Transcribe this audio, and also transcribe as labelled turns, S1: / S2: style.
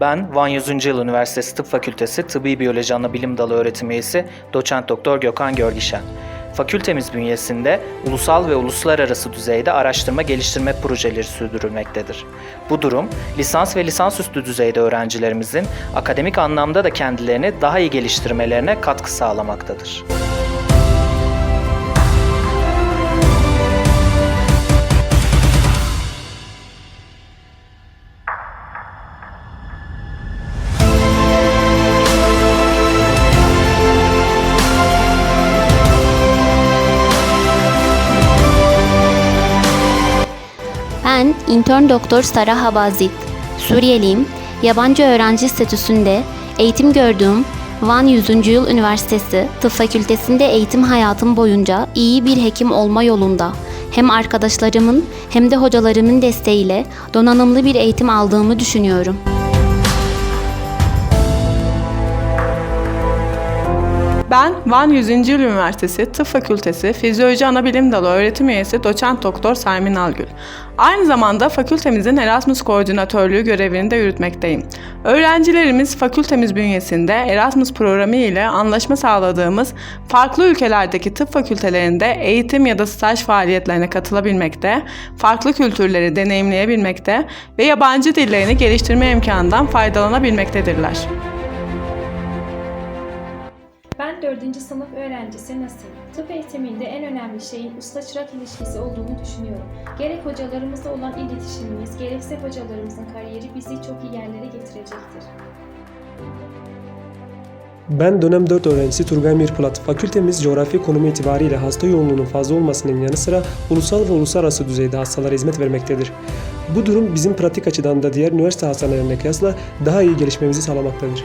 S1: Ben Van 100. Yıl Üniversitesi Tıp Fakültesi Tıbbi Biyoloji Anabilim Dalı öğretim üyesi Doçent Doktor Gökhan Görgişen. Fakültemiz bünyesinde ulusal ve uluslararası düzeyde araştırma geliştirme projeleri sürdürülmektedir. Bu durum, lisans ve lisansüstü düzeyde öğrencilerimizin akademik anlamda da kendilerini daha iyi geliştirmelerine katkı sağlamaktadır.
S2: Ben intern doktor Sara Habazit. Suriyeliyim. Yabancı öğrenci statüsünde eğitim gördüğüm Van 100. Yıl Üniversitesi Tıp Fakültesinde eğitim hayatım boyunca iyi bir hekim olma yolunda hem arkadaşlarımın hem de hocalarımın desteğiyle donanımlı bir eğitim aldığımı düşünüyorum.
S3: Ben Van 100. Yıl Üniversitesi Tıp Fakültesi Fizyoloji Anabilim Dalı öğretim üyesi doçent doktor Sermin Algül. Aynı zamanda fakültemizin Erasmus koordinatörlüğü görevini de yürütmekteyim. Öğrencilerimiz fakültemiz bünyesinde Erasmus programı ile anlaşma sağladığımız farklı ülkelerdeki tıp fakültelerinde eğitim ya da staj faaliyetlerine katılabilmekte, farklı kültürleri deneyimleyebilmekte ve yabancı dillerini geliştirme imkanından faydalanabilmektedirler.
S4: Ben 4. sınıf öğrencisi Nasim. Tıp eğitiminde en önemli şeyin usta-çırak ilişkisi olduğunu düşünüyorum. Gerek hocalarımızla olan iletişimimiz, gerekse hocalarımızın kariyeri bizi çok iyi yerlere getirecektir.
S5: Ben dönem 4 öğrencisi Turgay Mirpolat. Fakültemiz coğrafi konumu itibariyle hasta yoğunluğunun fazla olmasının yanı sıra ulusal ve uluslararası düzeyde hastalara hizmet vermektedir. Bu durum bizim pratik açıdan da diğer üniversite hastanelerine kıyasla daha iyi gelişmemizi sağlamaktadır.